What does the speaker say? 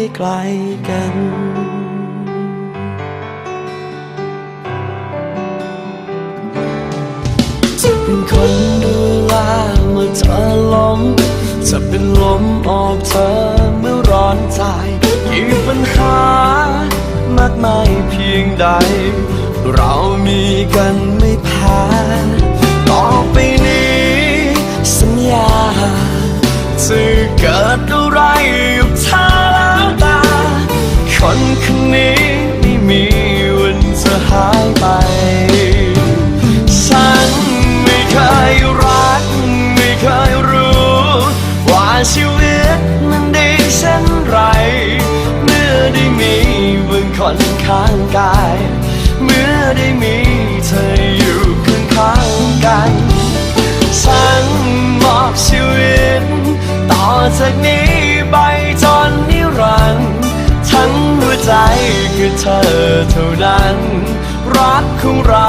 ให้ไกลกัน จะเป็นคนดูแลเมื่อเธอล้มจะเป็นลมออกเธอเมื่อร้อนใจกี่ปัญหามากมายเพียงใด เรามีกันไม่แพ้ต่อไปนี้สัญญาจะเกิดอะไร ชีวิตมันดีเช่นไร เมื่อได้มีบางคนข้างกาย เมื่อได้มีเธออยู่ข้างข้างๆกันฉันมอบชีวิต ต่อจากนี้ไปจนนิรันดร์ทั้งหัวใจคือเธอเท่านั้น รักของเรา